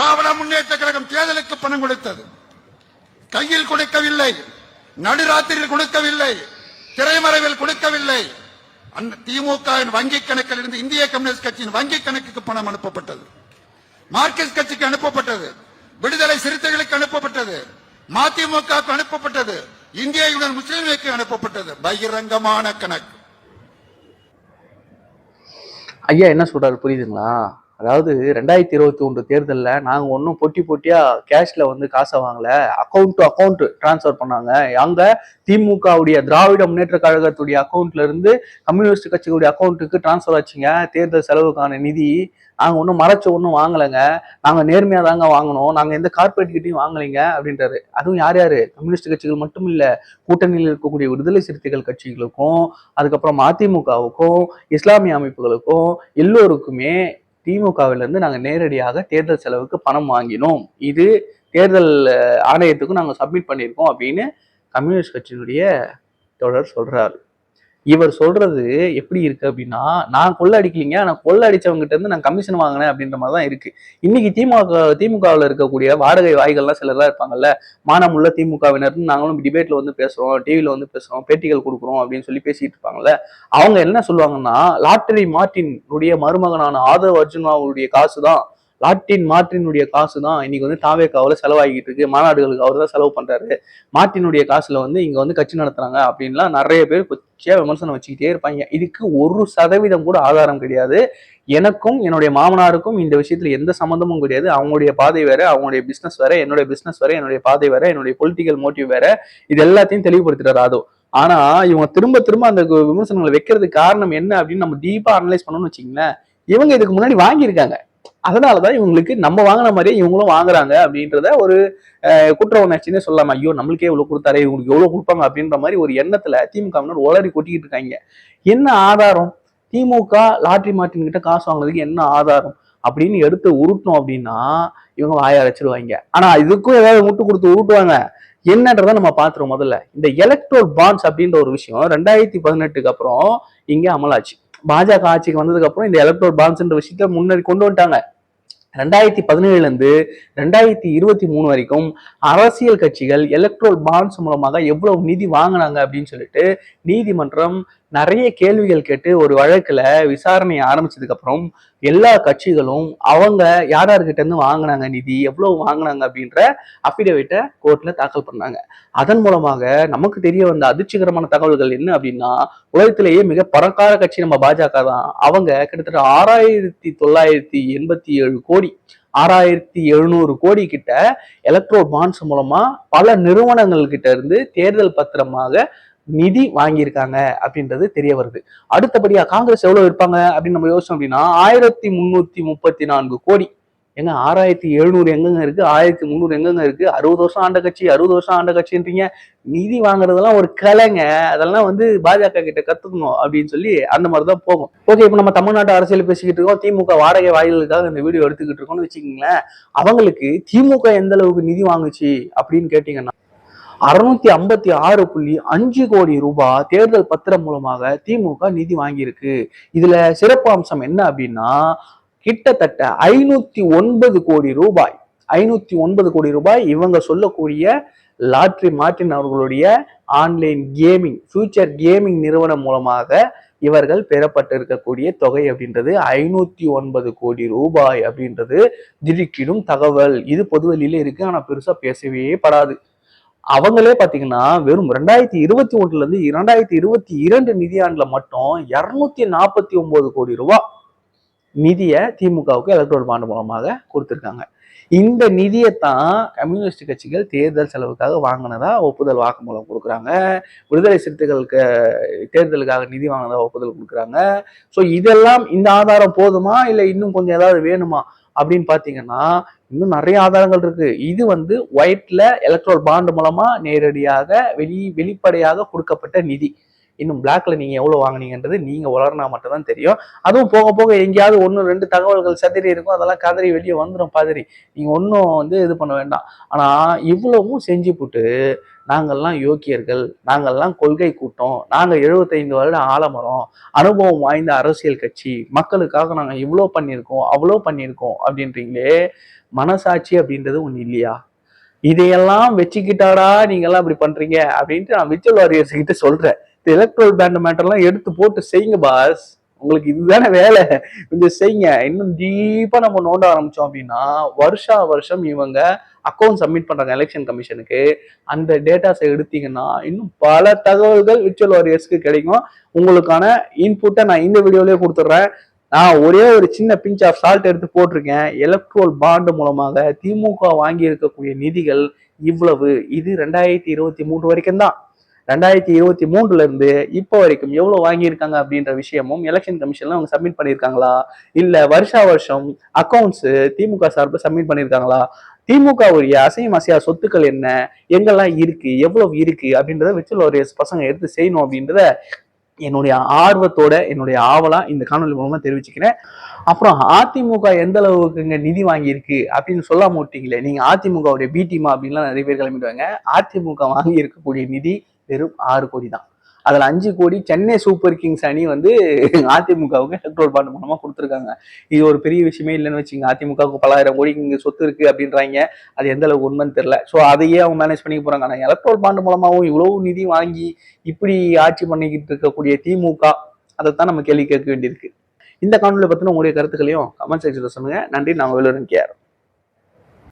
திராவிட முன்னேற்ற கழகம் தேர்தலுக்கு பணம் கொடுத்தது. கையில் கொடுக்கவில்லை. நடுராத்திரியில் கொடுக்கவில்லை. திரைமறைவில் கொடுக்கவில்லை. திமுக வங்கிக் கணக்கில் இருந்து இந்திய கம்யூனிஸ்ட் கட்சியின் வங்கிக் கணக்குக்கு பணம் அனுப்பப்பட்டது. மார்க்சிஸ்ட் கட்சிக்கு அனுப்பப்பட்டது. விடுதலை சிறுத்தைகளுக்கு அனுப்பப்பட்டது. மதிமுகவுக்கு அனுப்பப்பட்டது. இந்திய யூனியன் முஸ்லீம் லீக்கு அனுப்பப்பட்டது. பகிரங்கமான கணக்கு. ஐயா என்ன சொல்றாரு? புரியுதுங்களா? அதாவது ரெண்டாயிரத்தி இருபத்தி ஒன்று தேர்தலில் நாங்கள் ஒன்றும் பொட்டி பொட்டியாக கேஷில் வந்து காசை வாங்கலை. அக்கௌண்ட் டு அக்கௌண்ட் டிரான்ஸ்ஃபர் பண்ணாங்க. அங்கே திமுகவுடைய திராவிட முன்னேற்ற கழகத்துடைய அக்கௌண்ட்லேருந்து கம்யூனிஸ்ட் கட்சியுடைய அக்கௌண்ட்டுக்கு டிரான்ஸ்ஃபர் ஆச்சுங்க. தேர்தல் செலவுக்கான நிதி நாங்கள் ஒன்றும் மறைச்சு ஒன்றும் வாங்கலைங்க. நாங்கள் நேர்மையாக தாங்க வாங்கினோம் நாங்கள் எந்த கார்பரேட் கிட்டையும் வாங்கலைங்க அப்படின்றாரு. அதுவும் யார் யார்? கம்யூனிஸ்ட் கட்சிகள் மட்டும் இல்லை கூட்டணியில் இருக்கக்கூடிய விடுதலை சிறுத்தைகள் கட்சிகளுக்கும் அதுக்கப்புறம் அதிமுகவுக்கும் இஸ்லாமிய அமைப்புகளுக்கும் எல்லோருக்குமே திமுகவிலிருந்து நாங்கள் நேரடியாக தேர்தல் செலவுக்கு பணம் வாங்கினோம். இது தேர்தல் ஆணையத்துக்கும் நாங்கள் சப்மிட் பண்ணியிருக்கோம் அப்படின்னு கம்யூனிஸ்ட் கட்சியினுடைய தொடர் சொல்கிறாரு இவர் சொல்றது எப்படி இருக்கு அப்படின்னா நான் கொள்ள அடிக்கலீங்க நான் கொள்ள அடிச்சவங்க இருந்து நான் கமிஷன் வாங்கினேன் அப்படின்ற மாதிரி தான் இருக்கு. இன்னைக்கு திமுக திமுகவில் இருக்கக்கூடிய வாடகை வாய்கள்லாம் சிலர்லாம் இருப்பாங்கல்ல மானமுள்ள திமுகவினர் நாங்களும் டிபேட்ல வந்து பேசுறோம் டிவியில வந்து பேசுறோம் பேட்டிகள் கொடுக்குறோம் அப்படின்னு சொல்லி பேசிட்டு இருப்பாங்கல்ல அவங்க என்ன சொல்லுவாங்கன்னா லாட்டரி மார்ட்டினுடைய மருமகனான ஆதவ் அர்ஜுனாவுடைய காசு தான் லாட்டின் மார்ட்டினுடைய காசு தான் இன்னைக்கு வந்து தாவேக்காவில் செலவாகிட்டு இருக்கு. மாநாடுகளுக்கு அவர் தான் செலவு பண்றாரு. மார்ட்டினுடைய காசுல வந்து இங்க வந்து கட்சி நடத்துறாங்க அப்படின்லாம் நிறைய பேர் கொச்சியா விமர்சனம் வச்சுக்கிட்டே இருப்பாங்க. இதுக்கு ஒரு சதவீதம் கூட ஆதாரம் கிடையாது. எனக்கும் என்னுடைய மாமனாருக்கும் இந்த விஷயத்துல எந்த சம்மந்தமும் கிடையாது. அவங்களுடைய பாதை வேற அவங்களுடைய பிசினஸ் வேற என்னுடைய பிசினஸ் வேற என்னுடைய பாதை வேற என்னுடைய பொலிட்டிக்கல் மோட்டிவ் வேற. இது எல்லாத்தையும் தெளிவுபடுத்துறாரு ஆதோ. ஆனா இவங்க திரும்ப திரும்ப அந்த விமர்சனங்களை வைக்கிறதுக்கு காரணம் என்ன அப்படின்னு நம்ம டீப்பா அனலைஸ் பண்ணணும்னு வச்சுங்களேன் இவங்க இதுக்கு முன்னாடி வாங்கியிருக்காங்க. அதனாலதான் இவங்களுக்கு நம்ம வாங்கின மாதிரியே இவங்களும் வாங்குறாங்க அப்படின்றத ஒரு குற்ற உணர்ச்சின்னு சொல்லலாம். ஐயோ நம்மளுக்கே இவ்வளவு கொடுத்தாரே இவங்களுக்கு எவ்வளவு கொடுப்பாங்க அப்படின்ற மாதிரி ஒரு எண்ணத்துல திமுகவினர் உளறி கொட்டிக்கிட்டு இருக்காங்க. என்ன ஆதாரம்? திமுக லாட்ரி மார்ட்டின் கிட்ட காசு வாங்குறதுக்கு என்ன ஆதாரம்? அப்படின்னு எடுத்து உருட்டணும் அப்படின்னா இவங்க வாய அழைச்சிருவாங்க ஆனா இதுக்கும் ஏதாவது முட்டு கொடுத்து உருட்டுவாங்க. என்னன்றதை நம்ம பார்த்துருவோம் முதல்ல. இந்த எலக்ட்ரோல் பாண்ட்ஸ் அப்படின்ற ஒரு விஷயம் ரெண்டாயிரத்தி பதினெட்டுக்கு அப்புறம் இங்கே அமலாச்சு. பாஜக ஆட்சிக்கு வந்ததுக்கு அப்புறம் இந்த எலக்ட்ரோல் பாண்ட்ஸ்ன்ற விஷயத்த முன்னாடி கொண்டு வந்துட்டாங்க. ரெண்டாயிரத்தி பதினேழுல இருந்து ரெண்டாயிரத்தி இருபத்தி மூணு வரைக்கும் அரசியல் கட்சிகள் எலக்ட்ரோல் பாண்ட்ஸ் மூலமாக எவ்வளவு நிதி வாங்கினாங்க அப்படின்னு சொல்லிட்டு நீதிமன்றம் நிறைய கேள்விகள் கேட்டு ஒரு வழக்குல விசாரணையை ஆரம்பிச்சதுக்கு அப்புறம் எல்லா கட்சிகளும் அவங்க யார் யார்கிட்ட இருந்து வாங்கினாங்க நிதி எவ்வளவு வாங்கினாங்க அப்படின்ற அஃபிடவிட்டை கோர்ட்ல தாக்கல் பண்ணாங்க. அதன் மூலமாக நமக்கு தெரிய வந்த அதிர்ச்சிகரமான தகவல்கள் என்ன அப்படின்னா உலகத்திலேயே மிக பணக்கார கட்சி நம்ம பாஜக தான். அவங்க கிட்டத்தட்ட ஆறாயிரத்தி தொள்ளாயிரத்தி எண்பத்தி ஏழு கோடி ஆறாயிரத்தி எழுநூறு கோடி கிட்ட எலக்ட்ரோ பாண்ட்ஸ் மூலமா பல நிறுவனங்கள் கிட்ட இருந்து தேர்தல் பத்திரமாக நிதி வாங்கியிருக்காங்க அப்படின்றது தெரிய வருது. அடுத்தபடியா காங்கிரஸ் எவ்வளவு இருப்பாங்க அப்படின்னு நம்ம யோசிச்சோம் அப்படின்னா ஆயிரத்தி முன்னூத்தி முப்பத்தி நான்கு கோடி. எங்க ஆறாயிரத்தி எழுநூறு எங்கெங்க இருக்கு? ஆயிரத்தி முந்நூறு எங்கெங்க இருக்கு? அறுபது வருஷம் ஆண்ட கட்சி அறுபது வருஷம் ஆண்ட கட்சின்றீங்க. நிதி வாங்குறதெல்லாம் ஒரு கலைங்க. அதெல்லாம் வந்து பாஜக கிட்ட கத்துக்கணும் அப்படின்னு சொல்லி அந்த மாதிரி தான் போகும். ஓகே இப்போ நம்ம தமிழ்நாட்டு அரசியல் பேசிக்கிட்டு இருக்கோம். திமுக வாடகை வாயிலுக்காக இந்த வீடியோ எடுத்துக்கிட்டு இருக்கோம்னு வச்சுக்கோங்களேன். அவங்களுக்கு திமுக எந்த அளவுக்கு நிதி வாங்குச்சு அப்படின்னு கேட்டீங்கன்னா அறுநூத்தி ஐம்பத்தி ஆறு புள்ளி அஞ்சு கோடி ரூபாய் தேர்தல் பத்திரம் மூலமாக திமுக நிதி வாங்கியிருக்கு. இதுல சிறப்பு அம்சம் என்ன அப்படின்னா கிட்டத்தட்ட ஐநூத்தி ஒன்பது கோடி ரூபாய். ஐநூத்தி ஒன்பது கோடி ரூபாய் இவங்க சொல்லக்கூடிய லாட்ரி மார்டின் அவர்களுடைய ஆன்லைன் கேமிங் ஃபியூச்சர் கேமிங் நிறுவனம் மூலமாக இவர்கள் பெறப்பட்டிருக்கக்கூடிய தொகை அப்படின்றது ஐநூத்தி ஒன்பது கோடி ரூபாய் அப்படின்றது திடுக்கிடும் தகவல். இது பொதுவெளியில இருக்கு ஆனா பெருசா பேசவே படாது. அவங்களே பாத்தீங்கன்னா வெறும் ரெண்டாயிரத்தி இருபத்தி ஒன்றுல இருந்து இரண்டாயிரத்தி இருபத்தி இரண்டு நிதியாண்டுல மட்டும் இருநூத்தி நாற்பத்தி ஒன்பது கோடி ரூபாய் நிதியை திமுகவுக்கு எலக்ட்ரல் பாண்டு மூலமாக கொடுத்துருக்காங்க. இந்த நிதியை தான் கம்யூனிஸ்ட் கட்சிகள் தேர்தல் செலவுக்காக வாங்கினதா ஒப்புதல் வாக்குமூலம் கொடுக்குறாங்க. விடுதலை சிறுத்தைகளுக்கு தேர்தலுக்காக நிதி வாங்கினதா ஒப்புதல் கொடுக்குறாங்க. ஸோ இதெல்லாம் இந்த ஆதாரம் போதுமா? இல்லை இன்னும் கொஞ்சம் ஏதாவது வேணுமா? அப்படின்னு பார்த்தீங்கன்னா இன்னும் நிறைய ஆதாரங்கள் இருக்கு. இது வந்து ஒயிட்ல எலக்ட்ரோல் பாண்ட் மூலமா நேரடியாக வெளி வெளிப்படையாக கொடுக்கப்பட்ட நிதி. இன்னும் பிளாக்ல நீங்க எவ்வளவு வாங்குனீங்கன்றது நீங்க வளர்னா மட்டும்தான் தெரியும். அதுவும் போக போக எங்கேயாவது ஒன்று ரெண்டு தகவல்கள் சதிரி இருக்கும். அதெல்லாம் கதறி வெளியே வந்துடும் பாதிரி. நீங்க ஒன்றும் வந்து இது பண்ண வேண்டாம். ஆனா இவ்வளவும் செஞ்சு போட்டு நாங்கள்லாம் யோக்கியர்கள் நாங்கள்லாம் கொள்கை கூட்டம் நாங்கள் எழுபத்தைந்து வருட ஆலமரம் அனுபவம் வாய்ந்த அரசியல் கட்சி மக்களுக்காக நாங்கள் இவ்வளோ பண்ணியிருக்கோம் அவ்வளோ பண்ணியிருக்கோம் அப்படின்றீங்களே மனசாட்சி அப்படின்றது ஒன்று இல்லையா? இதையெல்லாம் வச்சுக்கிட்டாடா நீங்கள்லாம் அப்படி பண்ணுறீங்க அப்படின்ட்டு நான் விச்சல் வாரியர்ஸ் கிட்ட சொல்கிறேன் இந்த எலக்ட்ரோல் பேண்ட் மேட்டர்லாம் எடுத்து போட்டு செய்யுங்க பாஸ் உங்களுக்கு இதுதானே வேலை? கொஞ்சம் செய்யுங்க. இன்னும் டீப்பா நம்ம நோண்ட ஆரம்பிச்சோம் அப்படின்னா வருஷா வருஷம் இவங்க அக்கௌண்ட் சப்மிட் பண்றாங்க எலெக்ஷன் கமிஷனுக்கு அந்த டேட்டாஸை எடுத்தீங்கன்னா இன்னும் பல தகவல்கள் விர்ச்சுவல் வாரியர்ஸ்க்கு கிடைக்கும். உங்களுக்கான இன்புட்டை நான் இந்த வீடியோலேயே கொடுத்துட்றேன். நான் ஒரே ஒரு சின்ன பிஞ்ச் ஆஃப் சால்ட் எடுத்து போட்டிருக்கேன். எலக்ட்ரோல் பாண்டு மூலமாக திமுக வாங்கி இருக்கக்கூடிய நிதிகள் இவ்வளவு. இது ரெண்டாயிரத்தி இருபத்தி மூன்று வரைக்கும் தான். ரெண்டாயிரத்தி இருபத்தி மூன்றுல இருந்து இப்போ வரைக்கும் எவ்வளவு வாங்கியிருக்காங்க அப்படின்ற விஷயமும் எலெக்ஷன் கமிஷன்ல அவங்க சப்மிட் பண்ணியிருக்காங்களா? இல்ல வருஷா வருஷம் அக்கௌண்ட்ஸ் திமுக சார்பு சப்மிட் பண்ணியிருக்காங்களா? திமுகவுடைய அசையும் அசையா சொத்துக்கள் என்ன? எங்கெல்லாம் இருக்கு? எவ்வளவு இருக்கு? அப்படின்றத விச்சல் வாரியர்ஸ் பசங்க எடுத்து செய்யணும் அப்படின்றத என்னுடைய ஆர்வத்தோட என்னுடைய ஆவலா இந்த காணொலி மூலமா தெரிவிச்சுக்கிறேன். அப்புறம் அதிமுக எந்த அளவுக்குங்க நிதி வாங்கியிருக்கு அப்படின்னு சொல்லாம விட்டீங்களே நீங்க அதிமுகவுடைய பி டீமா அப்படின்லாம் நிறைய பேர் கிளம்பிடுவாங்க. அதிமுக வாங்கி இருக்கக்கூடிய நிதி வெறும் ஆறு கோடி தான் அதில் அஞ்சு கோடி சென்னை சூப்பர் கிங்ஸ் அணி வந்து அதிமுகவுக்கு எலக்ட்ரோல் பாண்ட் மூலமாக கொடுத்துருக்காங்க. இது ஒரு பெரிய விஷயமே இல்லைன்னு வச்சுங்க அதிமுகவுக்கு பலாயிரம் கோடி இங்கே சொத்து இருக்கு அப்படின்றாங்க. அது எந்த அளவுக்கு உண்மைன்னு தெரியல. ஸோ அதையே அவங்க மேனேஜ் பண்ணி போகிறாங்க ஆனால் எலக்ட்ரோல் பாண்ட் மூலமாகவும் இவ்வளோ நிதி வாங்கி இப்படி ஆட்சி பண்ணிக்கிட்டு இருக்கக்கூடிய திமுக அதைத்தான் நம்ம கேள்வி கேட்க வேண்டியிருக்கு. இந்த காணொலியை பற்றின உங்களுடைய கருத்துக்களையும் கமெண்ட் செக்ஷனில் சொல்லுங்க. நன்றி. நான் வேலுரன் கேர்